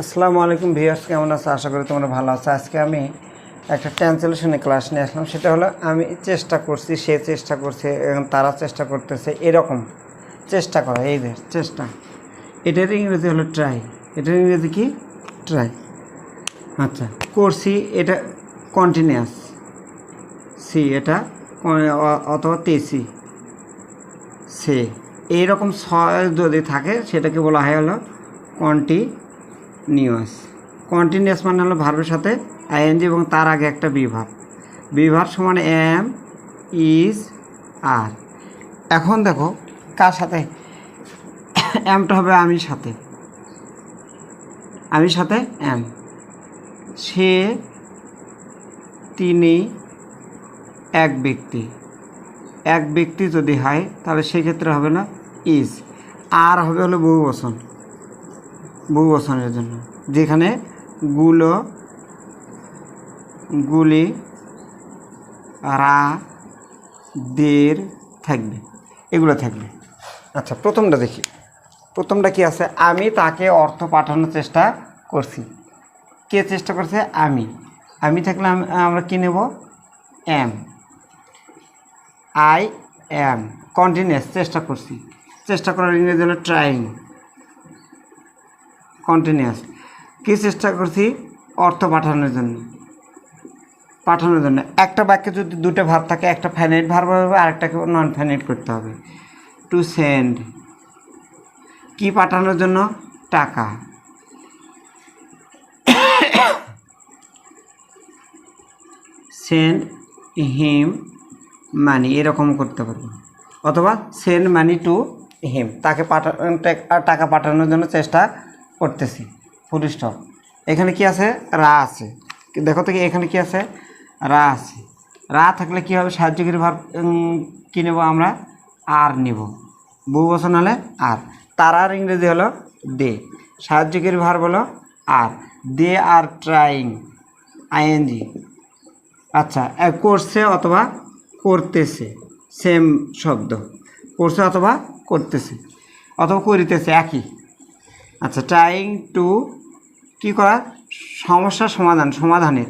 আসসালামু আলাইকুম ভিউয়ার্স, কেমন আছো? আশা করি তোমরা ভালো আছো। আজকে আমি একটা ট্রান্সলেশনের ক্লাস নিয়ে আসলাম। সেটা হলো, আমি চেষ্টা করছি, সে চেষ্টা করছে, এবং তারা চেষ্টা করতেছে, এরকম চেষ্টা করা, এই যে চেষ্টা। এটার ইংরেজি হলো ট্রাই এটার ইংরেজি কি? ট্রাই আচ্ছা করছি, এটা কন্টিনিউয়াস সি এটা, অথবা তেসি সে, এইরকম ছয় যদি থাকে, সেটাকে বলা হয় হলো কন্টিনিউয়াস কন্টিনিউয়াস মানে হলো ভার্বের সাথে আইএনজি এবং তার আগে একটা বিভার। বিভার সমান এম ইজ আর এখন দেখো কার সাথে? এমটা হবে আমির সাথে। আমির সাথে এম সে, তিনি, এক ব্যক্তি। এক ব্যক্তি যদি হয়, তাহলে সেক্ষেত্রে হবে না ইজ আর হবে হলো বহু বচন বহু বচনের জন্য। যেখানে গুলো, গুলি, রা, দের থাকবে। এগুলো থাকবে। আচ্ছা প্রথমটা দেখি। প্রথমটা কি আছে? আমি তাকে অর্থ পাঠানোর চেষ্টা করছি। কে চেষ্টা করছে? আমি। আমি থাকলে আম- আমরা কি নেব? এম। I am. কন্টিনিউয়াস চেষ্টা করছি। চেষ্টা করার ইংরেজি হলো ট্রাইং। কন্টিনিউয়াস কী চেষ্টা করছি? অর্থ পাঠানোর জন্য। পাঠানোর জন্য। একটা বাক্যে যদি দুটো ভাব থাকে, একটা ফ্যানাইট ভার্ব হবে, আরেকটাকে নন ফ্যানাইট করতে হবে। টু সেন্ড কি পাঠানোর জন্য? টাকা। সেন্ড হিম মানি এরকম করতে পারব। অথবা সেন্ড মানি টু হিম তাকে পাঠা টাকা পাঠানোর জন্য চেষ্টা করতেছি ফুল স্টপ এখানে কি আছে? রা আছে। দেখো তো এখানে কি আছে? রা আছে। রা থাকলে কি হবে? সাহায্যকারী ভার কি নেব আমরা? আর নেব। বহু বছর হলে আর। তারার ইংরেজি হলো দে। সাহায্যকারী ভার বলো আর। দে আর ট্রাইং, আইএনজি। আচ্ছা করছে অথবা করতেছে। সেম শব্দ। করছে অথবা করতেছে। অথবা করিতেছে, একই। আচ্ছা ট্রাইং টু কি করা? সমস্যার সমাধান, সমাধানের।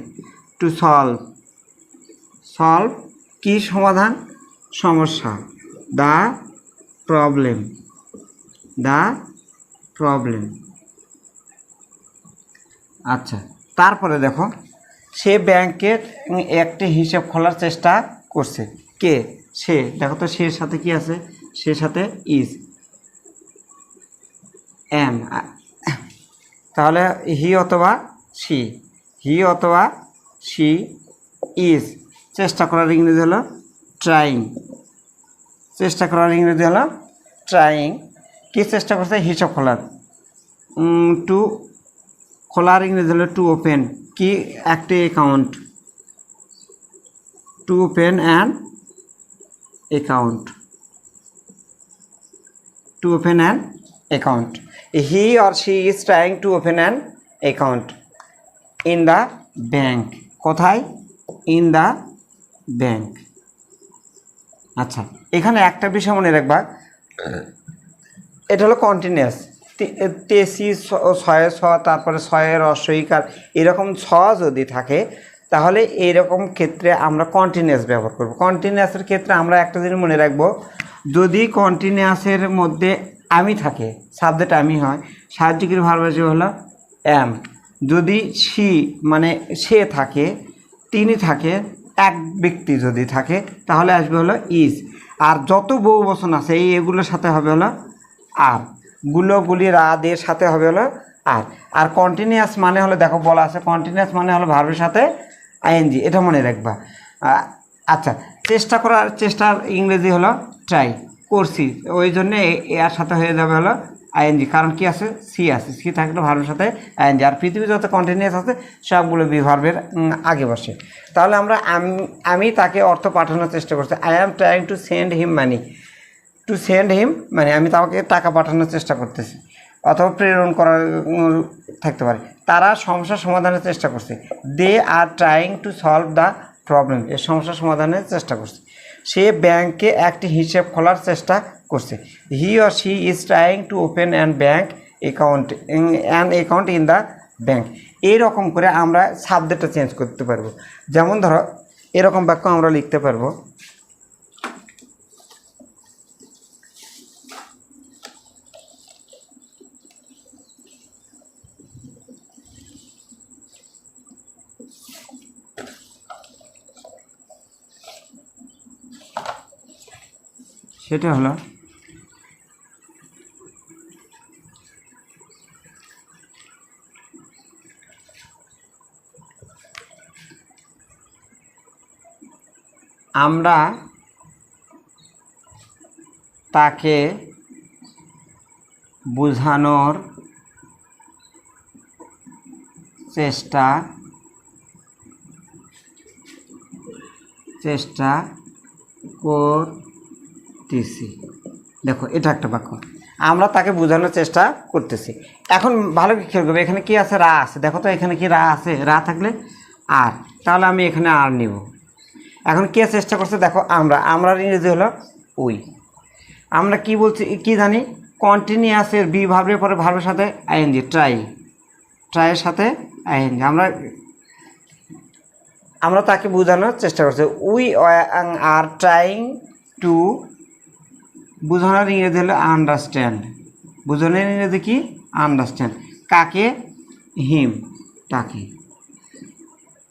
টু সলভ সলভ কি সমাধান? সমস্যা। দ্য প্রবলেম দ্য প্রবলেম আচ্ছা তারপরে দেখো, সে ব্যাংকের একটি হিসেব খোলার চেষ্টা করছে। কে? সে। দেখো তো, সে সাথে কি আছে? সে সাথে ইজ এম তাহলে হি অথবা সি, হি অথবা সি ইজ, চেষ্টা করার ইংরেজি হলো ট্রাইং, চেষ্টা করার ইংরেজি হলো ট্রাইং, কি চেষ্টা করছে? হিসাব খোলার টু, খোলার ইংরেজি হলো টু ওপেন, কি একটি account, to open an account, to open an account. He or she is trying to open an account in the bank কোথায়? ইন দ্য ব্যাংক আচ্ছা এখানে একটা বিষয় মনে রাখবা। এটা হলো কন্টিনিউয়াস তেসি ছয়ে ছ তারপরে ছয়ের অসইকার এরকম ছ যদি থাকে, তাহলে এইরকম ক্ষেত্রে আমরা কন্টিনিউয়াস ব্যবহার করব। কন্টিনিউয়াসের ক্ষেত্রে আমরা একটা জিনিস মনে রাখব, যদি কন্টিনিউয়াসের মধ্যে আমি থাকে সাবজেক্ট আমি হয়, সাহায্যকারী ভালোবাসি হলো এম যদি সি মানে সে থাকে, তিনি থাকে, এক ব্যক্তি যদি থাকে, তাহলে আসবে হলো ইজ আর যত বহু বচন আছে, এই এগুলোর সাথে হবে হলো আরগুলো, গুলি রাদের সাথে হবে হলো আর আর কন্টিনিউয়াস মানে হলো, দেখো বলা আছে কন্টিনিউয়াস মানে হলো ভার্বের সাথে আইএনজি এটা মনে রাখবা। আচ্ছা চেষ্টা করার, চেষ্টার ইংরেজি হলো ট্রাই করছি। ওই জন্যে এর সাথে হয়ে যাবে হলো আইএনজি কারণ কি আছে? সি আছে। সি থাকলে ভার্বের সাথে আইএনজি আর পৃথিবী যত কন্টিনিউস আছে, সবগুলো বি ভার্বের আগে বসে। তাহলে আমরা আমি তাকে অর্থ পাঠানোর চেষ্টা করছি। I am trying to send him money to send him মানে আমি তাকে টাকা পাঠানোর চেষ্টা করতেছি। অথবা প্রেরণ করার থাকতে পারে। তারা সমস্যা সমাধানের চেষ্টা করছে। They are trying to solve the problem এর সমস্যা সমাধানের চেষ্টা করছে। সে ব্যাংকে একটি হিসেব খোলার চেষ্টা করছে। He or she is trying to open an bank account an account in the bank এইরকম করে আমরা সাবজেক্টটা চেঞ্জ করতে পারব। যেমন ধরো, এরকম বাক্য আমরা লিখতে পারব। সেটা হলো আমরা তাকে বোঝানোর চেষ্টা চেষ্টা করতেছি। দেখো, এটা একটা বাক্য। আমরা তাকে বোঝানোর চেষ্টা করতেছি। এখন ভালো কি খেয়াল করবে, এখানে কি আছে? রা আছে। দেখো তো, এখানে কি রা আছে? রা থাকলে আর। তাহলে আমি এখানে আর নিব। এখন কে চেষ্টা করছে? দেখো, আমরা। আমরা ইংরেজি হলো উই। আমরা কি বলছি? কি জানি? কন্টিনিউয়াসের বি ভাবের পরে ভাবের সাথে আইএনজি ট্রাই ট্রাইয়ের সাথে আইএনজি। আমরা আমরা তাকে বোঝানোর চেষ্টা করছি। উই আর ট্রাইং টু বোঝানোর ইংরেজি হলো আন্ডারস্ট্যান্ড বোঝানোর ইংরেজি কি? আন্ডারস্ট্যান্ড কাকে? হিম তাকে।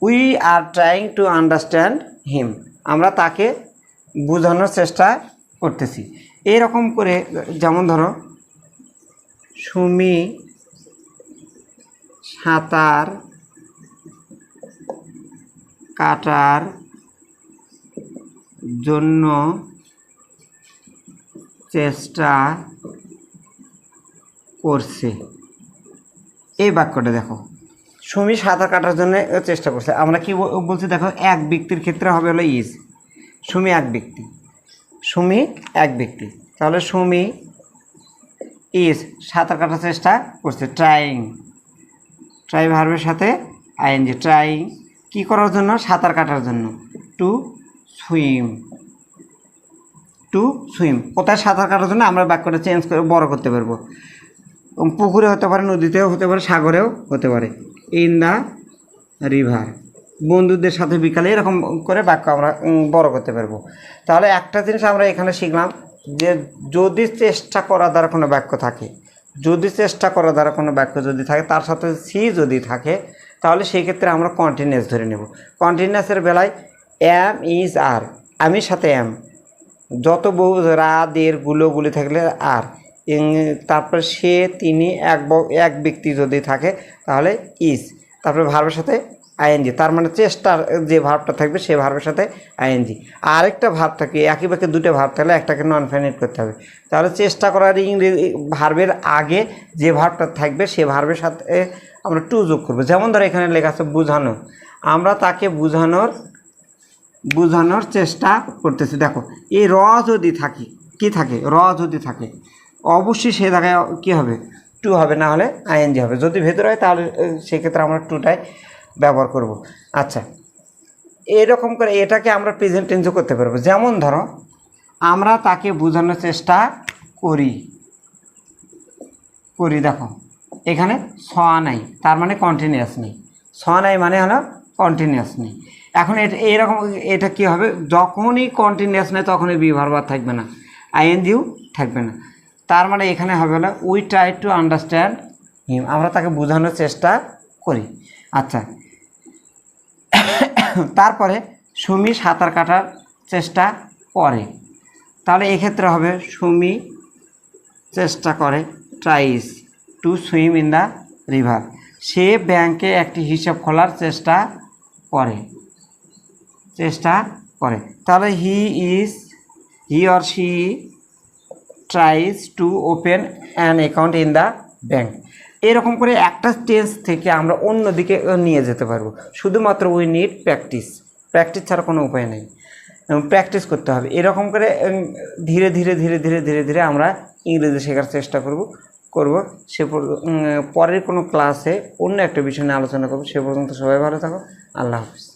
We are trying to understand him আমরা তাকে বোঝানোর চেষ্টা করতেছি। এইরকম করে, যেমন ধরো, সুমি সাঁতার, কাটার জন্য চেষ্টা করছে। এই বাক্যটা দেখো। সুমি সাঁতার কাটার জন্য চেষ্টা করছে। আমরা কি বল- বলছি দেখো, এক ব্যক্তির ক্ষেত্রে হবে হলো ইজ সুমি এক ব্যক্তি। সুমি এক ব্যক্তি। তাহলে সুমি ইজ সাঁতার কাটার চেষ্টা করছে। ট্রাইং ট্রাই ভার্বের সাথে আইএনজি ট্রাইং কি করার জন্য? সাঁতার কাটার জন্য। টু সুইম টু সুইম কোথায় সাঁতার কাটার জন্য আমরা বাক্যটা চেঞ্জ করে বড় করতে পারব। পুকুরে হতে পারে, নদীতেও হতে পারে, সাগরেও হতে পারে। ইন দ্য রিভার বন্ধুদের সাথে বিকালে এরকম করে বাক্য আমরা বড় করতে পারব। তাহলে একটা জিনিস আমরা এখানে শিখলাম যে যদি চেষ্টা করা দ্বারা কোনো বাক্য থাকে, যদি চেষ্টা করা দ্বারা কোনো বাক্য যদি থাকে, তার সাথে সি যদি থাকে, তাহলে সেই ক্ষেত্রে আমরা কন্টিনিউয়াস ধরে নেব। কন্টিনিউয়াসের বেলায় অ্যাম ইজ আর আমি সাথে অ্যাম যত বহু রা দেরগুলো গুলি থাকলে আর তারপরে সে, তিনি এক এক ব্যক্তি যদি থাকে, তাহলে ইস। তারপরে ভার্বের সাথে আইএনজি। তার মানে চেষ্টার যে ভার্বটা থাকবে, সে ভার্বের সাথে আইএনজি। আরেকটা ভার্ব থাকে, একই বাক্যে দুটো ভার্ব থাকলে একটাকে নন ফাইনাইট করতে হবে। তাহলে চেষ্টা করার ইংরেজি ভার্বের আগে যে ভার্বটা থাকবে, সে ভার্বের সাথে আমরা টু যোগ করব। যেমন ধরো এখানে লেখা আছে, বোঝানো। আমরা তাকে বোঝানোর বোঝানোর চেষ্টা করতেছি। দেখো, এই র যদি থাকে, কি থাকে? র যদি থাকে, অবশ্যই সে জায়গায় কী হবে? টু হবে, না হলে আইএনজি হবে। যদি ভেতরে হয়, তাহলে সেক্ষেত্রে আমরা টুটাই ব্যবহার করব। আচ্ছা এরকম করে এটাকে আমরা প্রেজেন্ট টেন্সও করতে পারব। যেমন ধরো, আমরা তাকে বোঝানোর চেষ্টা করি। করি, দেখো, এখানে ছ নাই, তার মানে কন্টিনিউয়াস নেই। ছ নাই মানে হলো কন্টিনিউয়াস নেই। এখন এটা এইরকম এটা কি হবে? যখনই কন্টিনিউয়াস নেই তখনই বিভার থাকবে না। আইএনজিও থাকবে না। তার মানে এখানে হবে না we try to understand him আমরা তাকে বোঝানোর চেষ্টা করি। আচ্ছা। তারপরে সুমি সাঁতার কাটার চেষ্টা করে। তাহলে এক্ষেত্রে হবে, সুমি চেষ্টা করে tries to swim in the river সে ব্যাংকে একটি হিসাব খোলার চেষ্টা করে। চেষ্টা করে। তাহলে he is he or she tries to open an account in the bank এরকম করে একটা টেন্স থেকে আমরা অন্য দিকে নিয়ে যেতে পারব। শুধুমাত্র উই নিড প্র্যাকটিস প্র্যাকটিস ছাড়া কোনো উপায় নেই। প্র্যাকটিস করতে হবে। এরকম করে ধীরে ধীরে ধীরে ধীরে ধীরে ধীরে আমরা ইংরেজি শেখার চেষ্টা করব করব। সে পরের কোনো ক্লাসে অন্য একটা বিষয় নিয়ে আলোচনা করব। সে পর্যন্ত সবাই ভালো থাকো। আল্লাহ হাফিজ।